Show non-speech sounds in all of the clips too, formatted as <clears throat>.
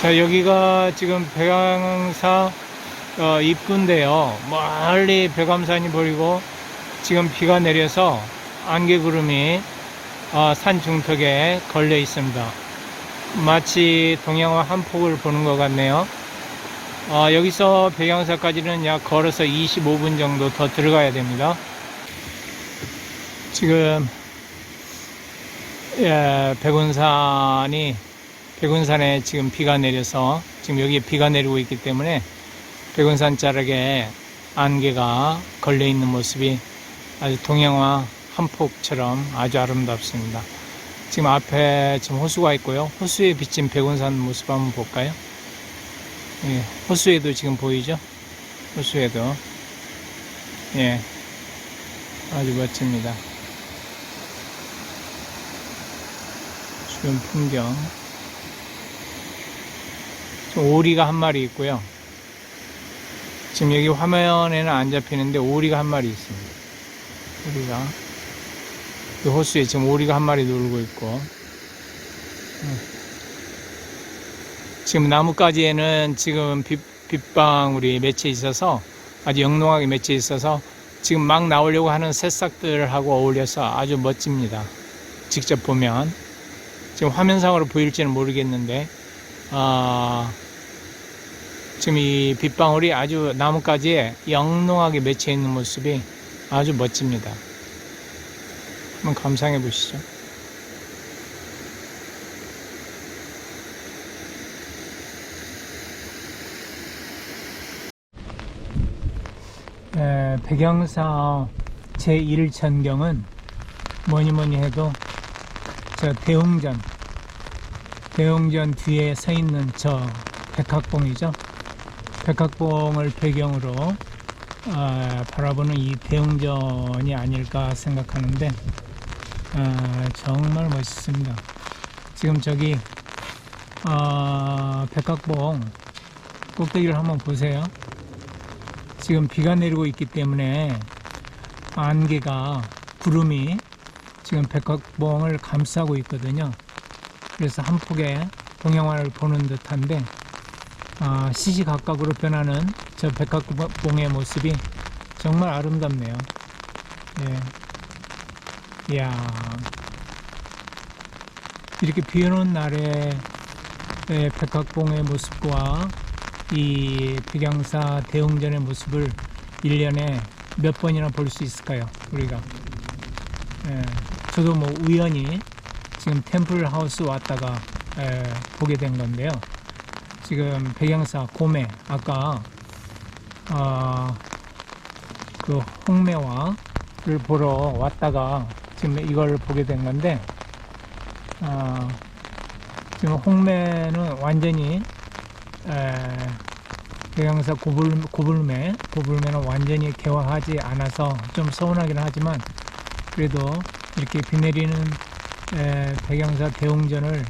자, 여기가 지금 백양사 어, 입구인데요. 멀리 백암산이 보이고 지금 비가 내려서 안개구름이 어, 산 중턱에 걸려 있습니다. 마치 동양화 한 폭을 보는 것 같네요. 어, 여기서 백양사까지는 약 걸어서 25분 정도 더 들어가야 됩니다. 지금 예, 백운산이 백운산에 지금 비가 내려서 지금 여기에 비가 내리고 있기 때문에 백운산 자락에 안개가 걸려 있는 모습이 아주 동양화 한 폭처럼 아주 아름답습니다. 지금 앞에 지금 호수가 있고요. 호수에 비친 백운산 모습 한번 볼까요? 예, 호수에도 지금 보이죠? 호수에도 예, 아주 멋집니다. 주변 풍경. 오리가 한 마리 있고요. 지금 여기 화면에는 안 잡히는데 오리가 한 마리 있습니다. 오리가. 그 호수에 지금 오리가 한 마리 놀고 있고. 음. 지금 나뭇가지에는 지금 빛, 빛방울이 맺혀 있어서 아주 영롱하게 맺혀 있어서 지금 막 나오려고 하는 새싹들하고 어울려서 아주 멋집니다. 직접 보면. 지금 화면상으로 보일지는 모르겠는데, 아, 지금 이 빗방울이 아주 나뭇가지에 영롱하게 맺혀 있는 모습이 아주 멋집니다. 한번 감상해 보시죠. 에, 백양사 제1전경은 뭐니 뭐니 해도 저 대웅전 대웅전 뒤에 서 있는 저 백학봉이죠. 백학봉을 배경으로 아, 바라보는 이 대웅전이 아닐까 생각하는데 아, 정말 멋있습니다. 지금 저기 아, 백학봉 꼭대기를 한번 보세요. 지금 비가 내리고 있기 때문에 안개가 구름이 지금 백학봉을 감싸고 있거든요. 그래서 한 폭의 동양화를 보는 듯한데 아, 시시각각으로 변하는 저 백학봉의 모습이 정말 아름답네요. 예. 이야. 이렇게 비 오는 날에 예, 백학봉의 모습과 이 백양사 대웅전의 모습을 1년에 몇 번이나 볼 수 있을까요? 우리가. 예, 저도 뭐 우연히 지금 템플 하우스 왔다가 예, 보게 된 건데요. 지금 백양사 고매 아까 어, 그 홍매화를 보러 왔다가 지금 이걸 보게 된 건데 어, 지금 홍매는 완전히 에, 백양사 고불, 고불매 고불매는 완전히 개화하지 않아서 좀 서운하긴 하지만 그래도 이렇게 비 내리는 에, 백양사 대웅전을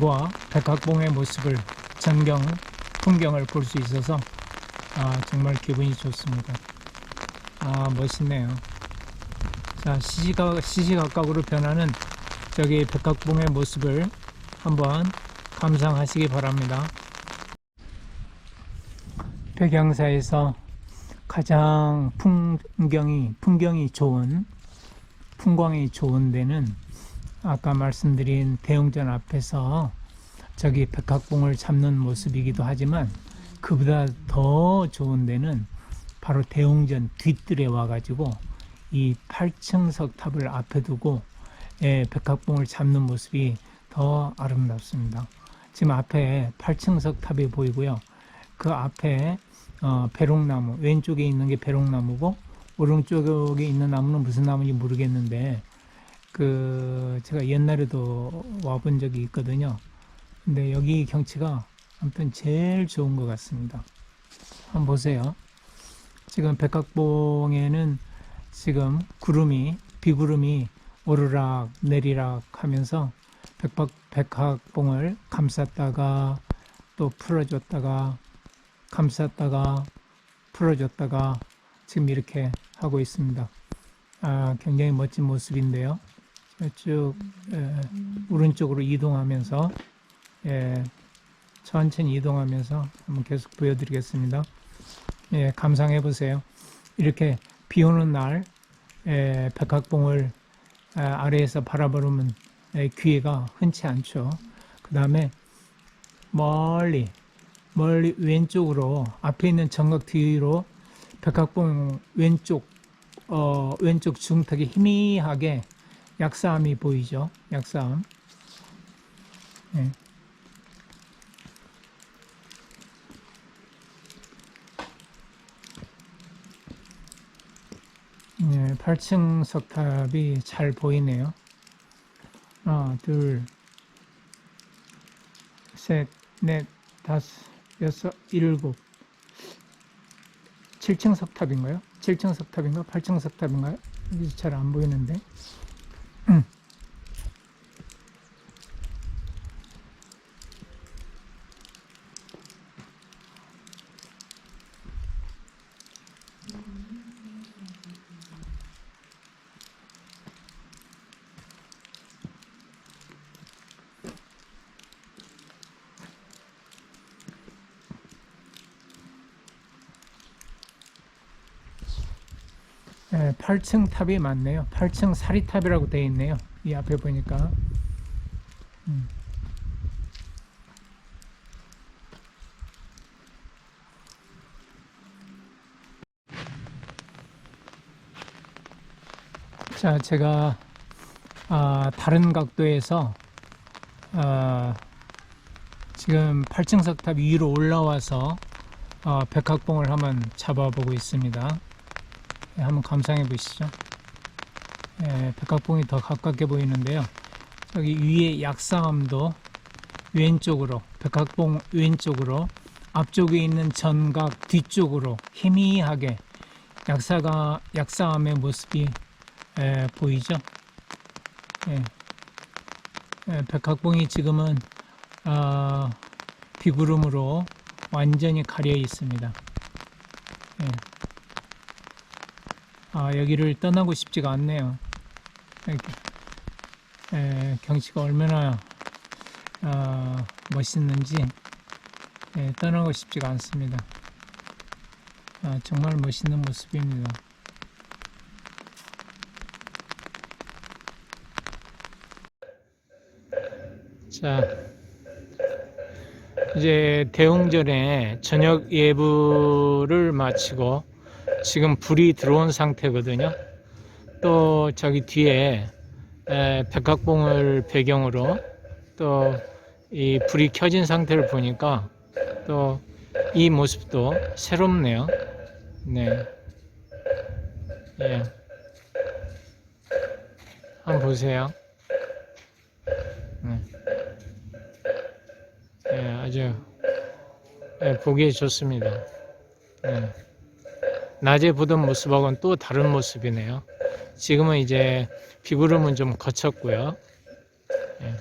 과 백학봉의 모습을 전경 풍경을 볼 수 있어서 아, 정말 기분이 좋습니다. 아 멋있네요. 자 시시각 시시각각으로 변하는 저기 백학봉의 모습을 한번 감상하시기 바랍니다. 백양사에서 가장 풍경이 풍경이 좋은 풍광이 좋은 데는 아까 말씀드린 대웅전 앞에서 저기 백학봉을 잡는 모습이기도 하지만 그보다 더 좋은 데는 바로 대웅전 뒷뜰에 와가지고 이 8층 석 탑을 앞에 두고 예, 백학봉을 잡는 모습이 더 아름답습니다. 지금 앞에 8층 석 탑이 보이고요. 그 앞에 어, 배롱나무 왼쪽에 있는 게 배롱나무고 오른쪽에 있는 나무는 무슨 나무인지 모르겠는데 그 제가 옛날에도 와본 적이 있거든요. 근데 여기 경치가 아무튼 제일 좋은 것 같습니다. 한번 보세요. 지금 백각봉에는 지금 구름이 비구름이 오르락 내리락 하면서 백박 백학봉을 감쌌다가 또 풀어줬다가 감쌌다가 풀어줬다가 지금 이렇게 하고 있습니다. 아, 굉장히 멋진 모습인데요. 쭉 에, 오른쪽으로 이동하면서 예, 천천히 이동하면서 한번 계속 보여드리겠습니다. 예, 감상해 보세요. 이렇게 비 오는 날 예, 백학봉을 아, 아래에서 바라보면 예, 기회가 흔치 않죠. 그 다음에 멀리 멀리 왼쪽으로 앞에 있는 정각 뒤로 백학봉 왼쪽 어, 왼쪽 중턱에 희미하게 약사암이 보이죠. 약사암. 예. 예, 8층 석탑이 잘 보이네요. 하나, 둘, 셋, 넷, 다섯, 여섯, 일곱. 7층 석탑인가요? 7층 석탑인가? 8층 석탑인가요? 잘 안 보이는데. <clears throat> 음. 예, 8층 탑이 맞네요. 8층 사리탑이라고 되어 있네요. 이 앞에 보니까. 음. 자, 제가 아, 다른 각도에서 아, 지금 8층 석탑 위로 올라와서 어, 백학봉을 한번 잡아보고 있습니다. 네, 한번 감상해 보시죠. 예, 백합봉이 더 가깝게 보이는데요. 저기 위에 약사암도 왼쪽으로, 백합봉 왼쪽으로, 앞쪽에 있는 전각 뒤쪽으로 희미하게 약사가, 약사암의 모습이 예, 보이죠. 예. 예, 백합봉이 지금은 어, 비구름으로 완전히 가려 있습니다. 예. 아, 여기를 떠나고 싶지가 않네요. 에, 경치가 얼마나 어, 멋있는지 예, 떠나고 싶지가 않습니다. 아, 정말 멋있는 모습입니다. 자, 이제 대웅전에 저녁 예부를 마치고 지금 불이 들어온 상태거든요. 또 저기 뒤에 에, 백각봉을 배경으로 또 이 불이 켜진 상태를 보니까 또 이 모습도 새롭네요. 네. 예. 한번 보세요. 네. 예, 아주 예, 보기 좋습니다. 네. 낮에 보던 모습하고는 또 다른 모습이네요. 지금은 이제 비구름은 좀 거쳤고요. 예.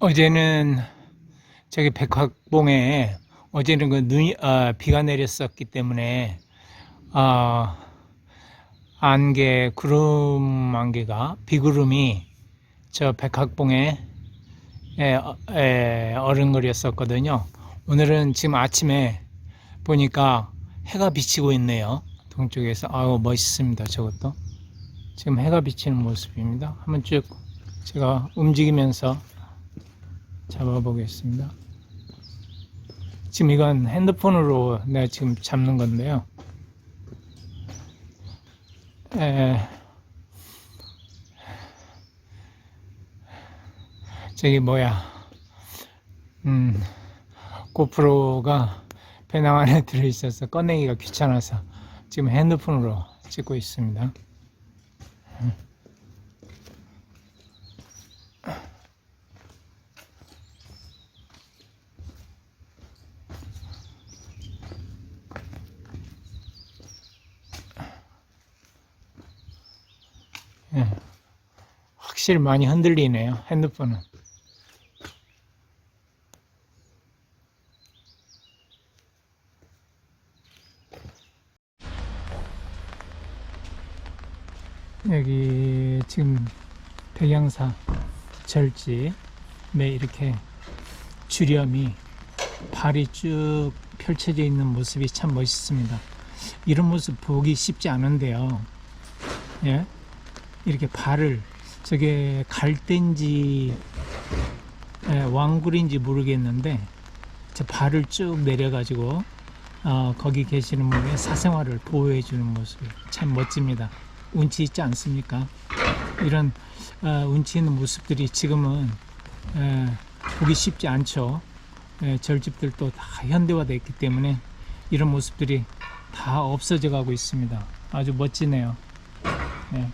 어제는 저기 백학봉에 어제는 그 눈이 아, 비가 내렸었기 때문에 아, 안개 구름 안개가 비구름이 저 백학봉에 에, 어, 에, 어른거렸었거든요. 오늘은 지금 아침에 보니까 해가 비치고 있네요. 동쪽에서 아우 멋있습니다. 저것도 지금 해가 비치는 모습입니다. 한번 쭉 제가 움직이면서 잡아보겠습니다. 지금 이건 핸드폰으로 내가 지금 잡는 건데요. 에, 저기 뭐야, 음, 고프로가 배낭 안에 <laughs> 들어있어서 꺼내기가 귀찮아서 지금 핸드폰으로 찍고 있습니다. 예. 확실히 많이 흔들리네요, 핸드폰은. 여기 지금 백양사 절지 매 이렇게 주렴이 발이 쭉 펼쳐져 있는 모습이 참 멋있습니다. 이런 모습 보기 쉽지 않은데요. 예? 이렇게 발을 저게 갈대인지 예, 왕굴인지 모르겠는데 저 발을 쭉 내려가지고 어, 거기 계시는 분의 사생활을 보호해 주는 모습이 참 멋집니다. 운치 있지 않습니까? 이런 어, 운치 있는 모습들이 지금은 에, 보기 쉽지 않죠. 예, 절집들도 다 현대화되어 있기 때문에 이런 모습들이 다 없어져 가고 있습니다. 아주 멋지네요. 네.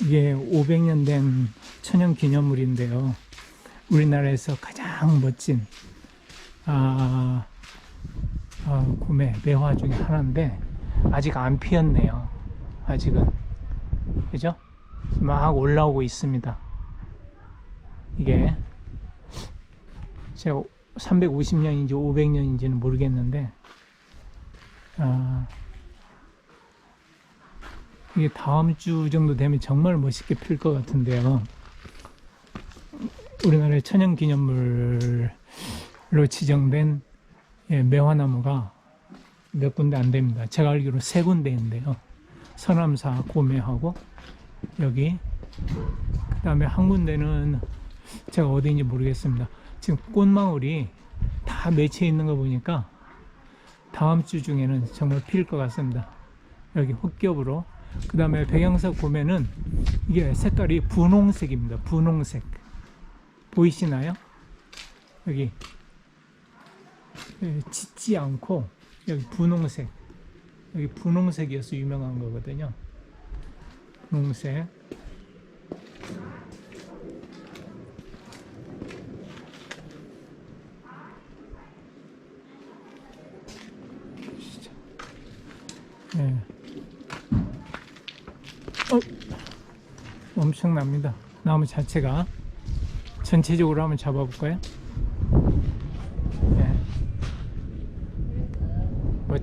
이게 500년 된 천연 기념물인데요. 우리나라에서 가장 멋진 아, 아, 구매 매화 중에 하나인데 아직 안 피었네요. 아직은 그죠? 막 올라오고 있습니다. 이게 제가 350년인지 500년인지는 모르겠는데 아, 이게 다음 주 정도 되면 정말 멋있게 필 것 같은데요. 우리나라의 천연기념물로 지정된 예, 매화나무가 몇 군데 안 됩니다. 제가 알기로 세 군데인데요. 서남사 고매하고 여기 그 다음에 한 군데는 제가 어디인지 모르겠습니다. 지금 꽃망울이 다 맺혀 있는 거 보니까 다음 주 중에는 정말 필 것 같습니다. 여기 흑겹으로 그 다음에 백양사 보면은 이게 색깔이 분홍색입니다. 분홍색 보이시나요? 여기 예, 짙지 않고 여기 분홍색 여기 분홍색이어서 유명한 거거든요. 분홍색 네. 어, 엄청납니다. 나무 자체가 전체적으로 한번 잡아볼까요?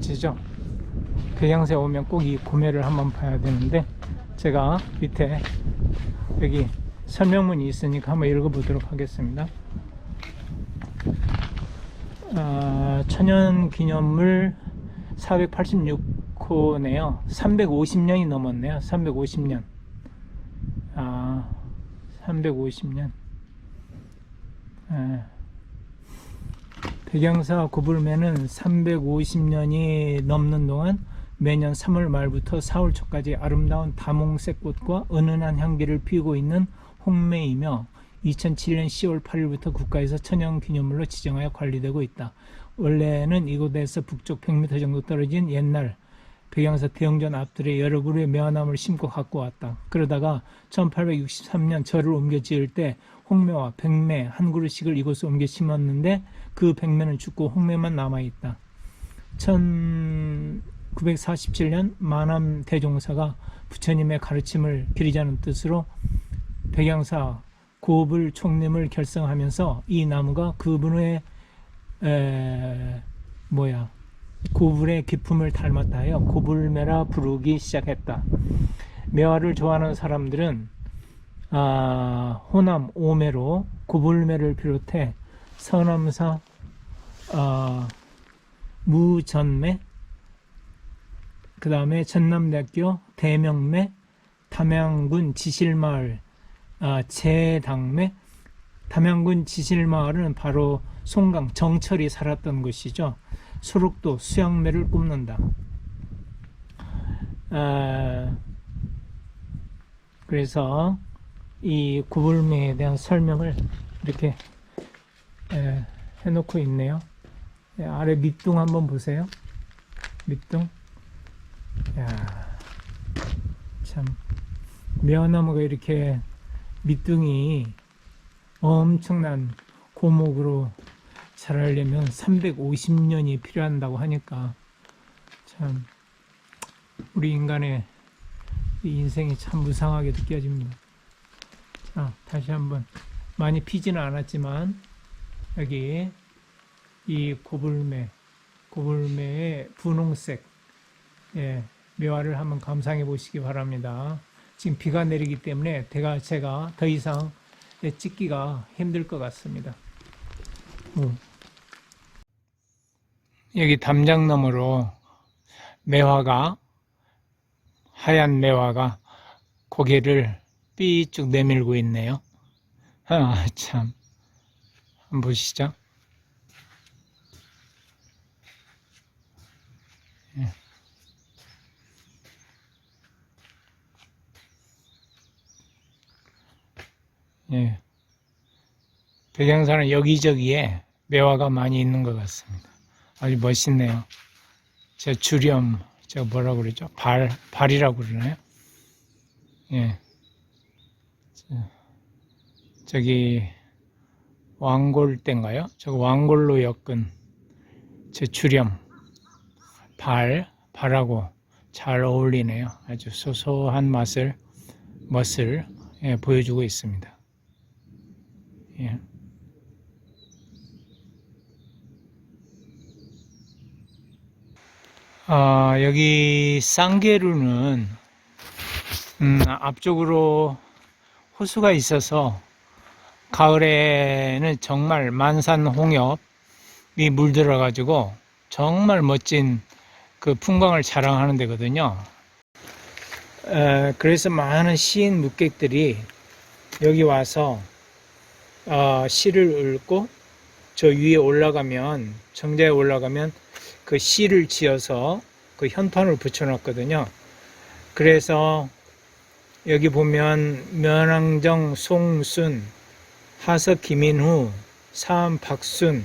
멋지죠? 백양새 오면 꼭 이 구매를 한번 봐야 되는데 제가 밑에 여기 설명문이 있으니까 한번 읽어보도록 하겠습니다. 아, 천연기념물 486호네요. 350년이 넘었네요. 350년. 아, 350년. 예. 백양사 구불매는 350년이 넘는 동안 매년 3월 말부터 4월 초까지 아름다운 다몽색 꽃과 은은한 향기를 피우고 있는 홍매이며 2007년 10월 8일부터 국가에서 천연기념물로 지정하여 관리되고 있다. 원래는 이곳에서 북쪽 100m 정도 떨어진 옛날 백양사 대형전 앞들에 여러 그루의 매화나무를 심고 갖고 왔다. 그러다가 1863년 절을 옮겨 지을 때 홍매와 백매 한 그루씩을 이곳에 옮겨 심었는데 그 백매는 죽고 홍매만 남아있다. 1947년 만암 대종사가 부처님의 가르침을 기리자는 뜻으로 백양사 고불 총림을 결성하면서 이 나무가 그분의 에, 뭐야 고불의 기품을 닮았다 하여 고불매라 부르기 시작했다. 매화를 좋아하는 사람들은 아, 호남 오매로 고불매를 비롯해 서남사 아, 무전매 그 다음에 전남대학교 대명매 담양군 지실마을 아, 제당매 담양군 지실마을은 바로 송강 정철이 살았던 곳이죠. 소록도 수양매를 굽는다. 아, 그래서 이 구불매에 대한 설명을 이렇게 에, 해놓고 있네요. 예, 아래 밑둥 한번 보세요. 밑둥. 야, 참 매화나무가 이렇게 밑둥이 엄청난 고목으로 자라려면 350년이 필요한다고 하니까 참 우리 인간의 이 인생이 참 무상하게 느껴집니다. 자, 다시 한번 많이 피지는 않았지만 여기 이 고불매 고불매의 분홍색 예, 묘화를 한번 감상해 보시기 바랍니다. 지금 비가 내리기 때문에 제가 더 이상 네, 찍기가 힘들 것 같습니다. 음. 여기 담장 너머로 매화가 하얀 매화가 고개를 삐쭉 내밀고 있네요. 아, 참. 한번 보시죠. 예. 백양산은 여기저기에 매화가 많이 있는 것 같습니다. 아주 멋있네요. 저 주렴, 저 뭐라고 그러죠? 발, 발이라고 그러나요? 예. 저, 저기, 왕골대인가요? 저거 왕골로 엮은 저 주렴, 발, 발하고 잘 어울리네요. 아주 소소한 맛을, 멋을 예, 보여주고 있습니다. 예. 아, 여기 쌍계루는 음, 앞쪽으로 호수가 있어서 가을에는 정말 만산 홍엽이 물들어 가지고 정말 멋진 그 풍광을 자랑하는 데거든요. 에, 그래서 많은 시인 묵객들이 여기 와서 어, 시를 읽고 저 위에 올라가면 정자에 올라가면 그 시를 지어서 그 현판을 붙여놨거든요. 그래서 여기 보면 면왕정 송순, 하석 김인후, 사암 박순,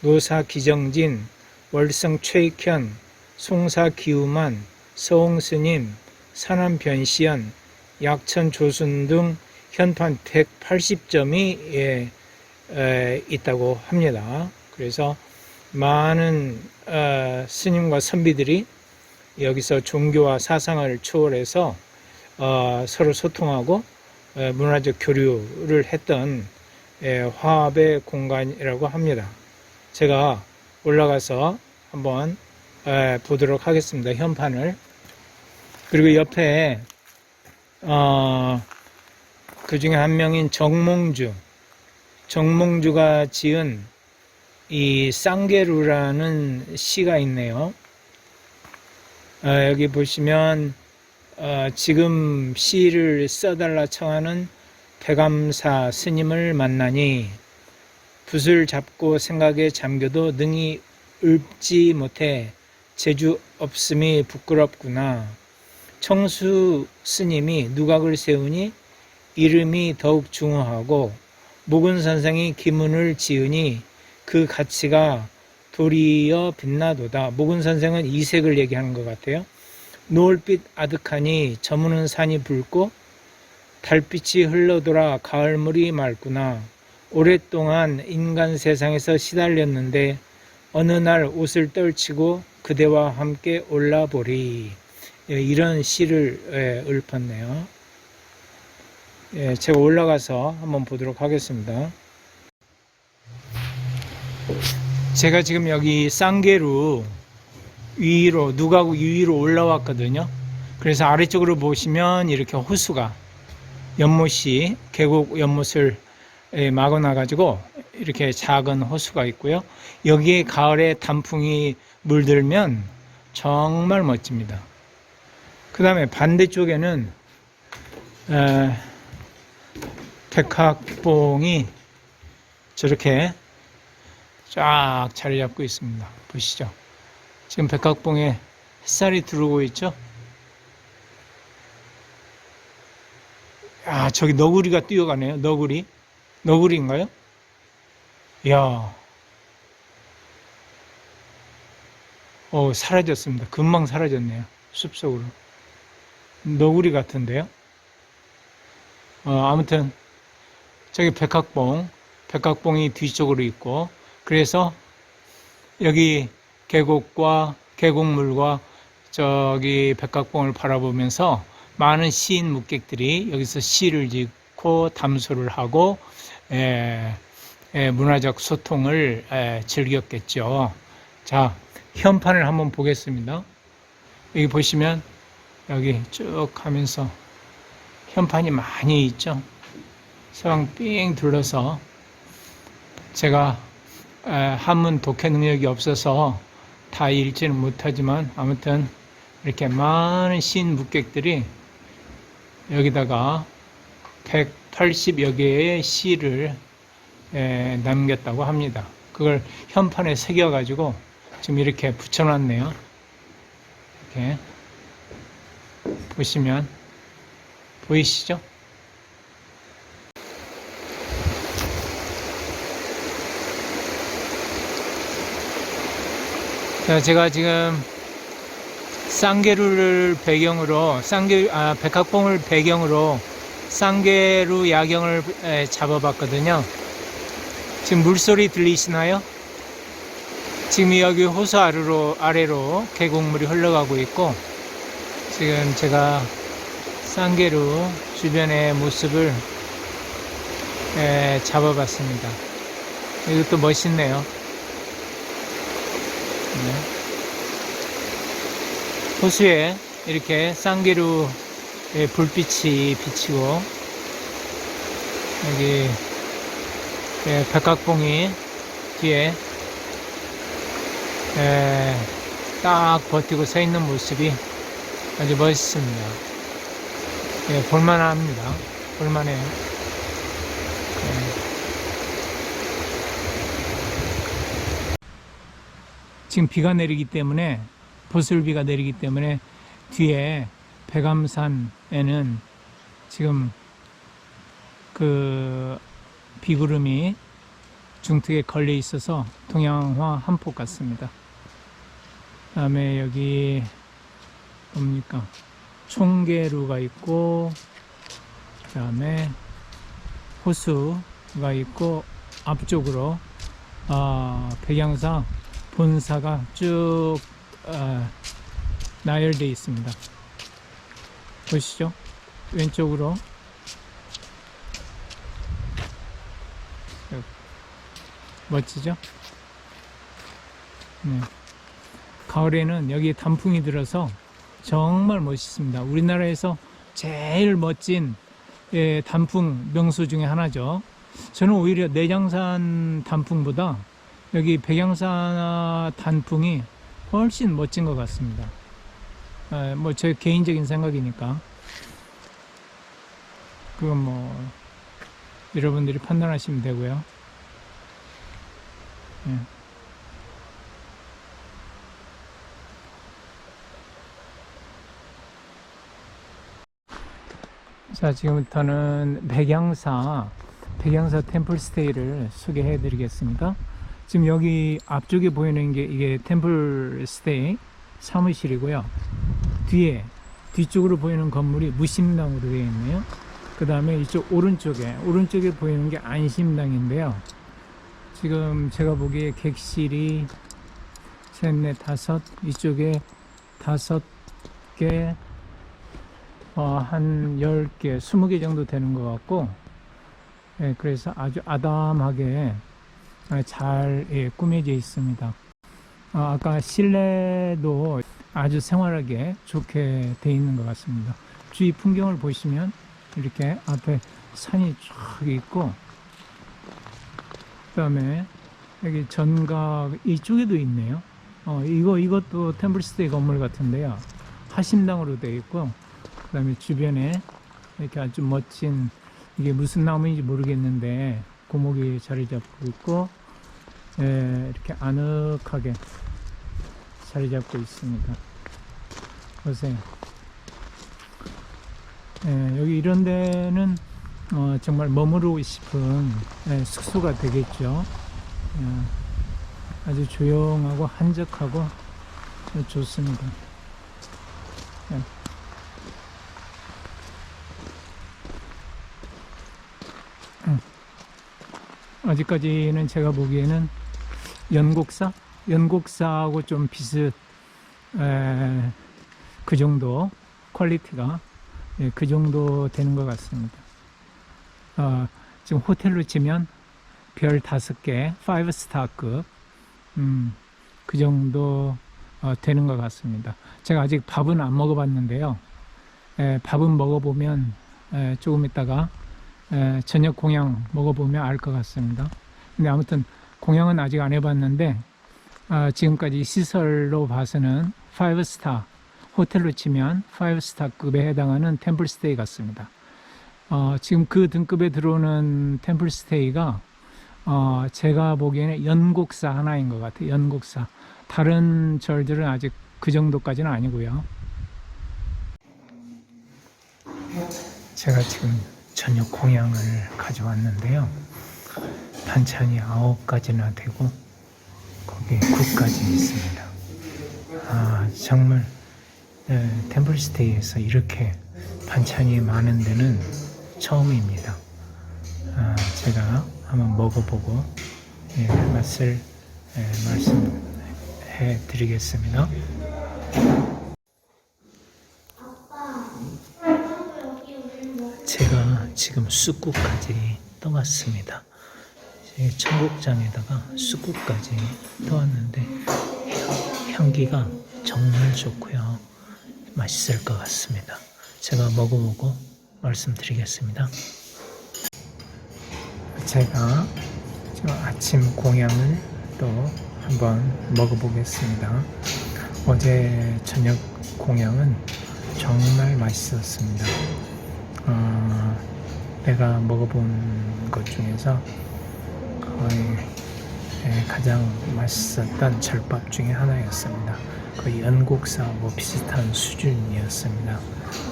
노사 기정진, 월성 최익현, 송사 기우만, 서홍스님, 사남 변시연, 약천 조순 등 현판 180점이 예, 에, 있다고 합니다. 그래서 많은 어, 스님과 선비들이 여기서 종교와 사상을 초월해서 어, 서로 소통하고 에, 문화적 교류를 했던 에, 화합의 공간이라고 합니다. 제가 올라가서 한번 에, 보도록 하겠습니다. 현판을 그리고 옆에 어, 그 중에 한 명인 정몽주 정몽주가 지은 이 쌍계루라는 시가 있네요. 어, 여기 보시면 어, 지금 시를 써달라 청하는 대감사 스님을 만나니 붓을 잡고 생각에 잠겨도 능히 읊지 못해 재주 없음이 부끄럽구나. 청수 스님이 누각을 세우니 이름이 더욱 중후하고 목은 선생이 기문을 지으니 그 가치가 도리어 빛나도다. 목은 선생은 이색을 얘기하는 것 같아요. 노을빛 아득하니 저무는 산이 붉고 달빛이 흘러돌아 가을물이 맑구나. 오랫동안 인간 세상에서 시달렸는데 어느 날 옷을 떨치고 그대와 함께 올라보리. 예, 이런 시를 예, 읊었네요. 예, 제가 올라가서 한번 보도록 하겠습니다. 제가 지금 여기 쌍계루 위로 누가구 위로 올라왔거든요. 그래서 아래쪽으로 보시면 이렇게 호수가 연못이 계곡 연못을 예, 막아놔 가지고 이렇게 작은 호수가 있고요. 여기에 가을에 단풍이 물들면 정말 멋집니다. 그 다음에 반대쪽에는 에, 백학봉이 저렇게 쫙 자리 잡고 있습니다. 보시죠. 지금 백학봉에 햇살이 들어오고 있죠. 아, 저기 너구리가 뛰어가네요. 너구리. 너구리인가요? 이야. 어, 사라졌습니다. 금방 사라졌네요. 숲속으로. 너구리 같은데요? 어, 아무튼, 저기 백학봉, 백학봉이 뒤쪽으로 있고, 그래서 여기 계곡과 계곡물과 저기 백각봉을 바라보면서 많은 시인 묵객들이 여기서 시를 짓고 담소를 하고 에, 에, 문화적 소통을 에, 즐겼겠죠. 자, 현판을 한번 보겠습니다. 여기 보시면 여기 쭉 하면서 현판이 많이 있죠. 서방 삥 둘러서 제가 에, 한문 독해 능력이 없어서 다 읽지는 못하지만 아무튼 이렇게 많은 시인 묵객들이 여기다가 180여 개의 시를 에, 남겼다고 합니다. 그걸 현판에 새겨가지고 지금 이렇게 붙여놨네요. 이렇게 보시면 보이시죠? 자, 제가 지금 쌍계루를 배경으로 쌍계 아 백합봉을 배경으로 쌍계루 야경을 에, 잡아봤거든요. 지금 물소리 들리시나요? 지금 여기 호수 아래로 아래로 계곡물이 흘러가고 있고 지금 제가 쌍계루 주변의 모습을 에, 잡아봤습니다. 이것도 멋있네요. 네. 호수에 이렇게 쌍계루 불빛이 비치고 여기 예, 백각봉이 뒤에 예, 딱 버티고 서 있는 모습이 아주 멋있습니다. 예, 볼만합니다. 볼만해요. 지금 비가 내리기 때문에 보슬비가 내리기 때문에 뒤에 백암산에는 지금 그 비구름이 중턱에 걸려 있어서 동양화 한폭 같습니다. 다음에 여기 뭡니까 총계루가 있고 그 다음에 호수가 있고 앞쪽으로 아, 백양사 본사가 쭉 아, 나열되어 있습니다. 보시죠. 왼쪽으로 멋지죠? 네. 가을에는 여기에 단풍이 들어서 정말 멋있습니다. 우리나라에서 제일 멋진 예, 단풍 명소 중에 하나죠. 저는 오히려 내장산 단풍보다 여기 백양산 단풍이 훨씬 멋진 것 같습니다. 아, 뭐제 개인적인 생각이니까 그건 뭐 여러분들이 판단하시면 되고요. 예. 자, 지금부터는 백양사, 백양사 템플스테이를 소개해 드리겠습니다. 지금 여기 앞쪽에 보이는 게 이게 템플 스테이 사무실이고요. 뒤에, 뒤쪽으로 보이는 건물이 무심당으로 되어 있네요. 그 다음에 이쪽 오른쪽에, 오른쪽에 보이는 게 안심당인데요. 지금 제가 보기에 객실이 셋, 넷, 다섯, 이쪽에 다섯 개, 어, 한 10개, 20개 정도 되는 것 같고, 예, 그래서 아주 아담하게 아, 잘 예, 꾸며져 있습니다. 아, 아까 실내도 아주 생활하게 좋게 돼 있는 것 같습니다. 주위 풍경을 보시면 이렇게 앞에 산이 쫙 있고, 그 다음에 여기 전각 이쪽에도 있네요. 어, 이거, 이것도 템플스테이 건물 같은데요. 하심당으로 되어 있고, 그 다음에 주변에 이렇게 아주 멋진, 이게 무슨 나무인지 모르겠는데, 고목이 자리 잡고 있고, 예, 이렇게 아늑하게 자리 잡고 있습니다. 보세요. 예, 여기 이런 데는 어, 정말 머무르고 싶은 예, 숙소가 되겠죠. 예, 아주 조용하고 한적하고 좋습니다. 예. 아직까지는 제가 보기에는 연곡사? 연곡사하고 좀 비슷, 에, 그 정도 퀄리티가 예, 그 정도 되는 것 같습니다. 어, 지금 호텔로 치면 별 다섯 개, 5스타급, 음, 그 정도 어, 되는 것 같습니다. 제가 아직 밥은 안 먹어봤는데요. 에, 밥은 먹어보면 에, 조금 있다가 에, 저녁 공양 먹어보면 알 것 같습니다. 근데 아무튼 공양은 아직 안 해봤는데 아, 지금까지 시설로 봐서는 5스타 호텔로 치면 5스타급에 해당하는 템플스테이 같습니다. 어, 지금 그 등급에 들어오는 템플스테이가 어, 제가 보기에는 연곡사 하나인 것 같아요. 연곡사. 다른 절들은 아직 그 정도까지는 아니고요. 제가 지금 저녁 공양을 가져왔는데요. 반찬이 아홉 가지나 되고 거기에 국까지 있습니다. 아 정말 네, 템플스테이에서 이렇게 반찬이 많은 데는 처음입니다. 아, 제가 한번 먹어보고 예, 맛을 예, 말씀해 드리겠습니다. 제가 지금 쑥국까지 떠왔습니다. 제 청국장에다가 쑥국까지 떠왔는데 향- 향기가 정말 좋고요. 맛있을 것 같습니다. 제가 먹어보고 말씀드리겠습니다. 제가 아침 공양을 또 한번 먹어보겠습니다. 어제 저녁 공양은 정말 맛있었습니다. 어, 내가 먹어본 것 중에서 거의 예, 가장 맛있었던 절밥 중에 하나였습니다. 거의 연곡사하고 비슷한 수준이었습니다.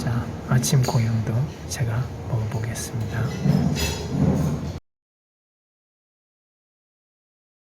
자, 아침 공양도 제가 먹어보겠습니다.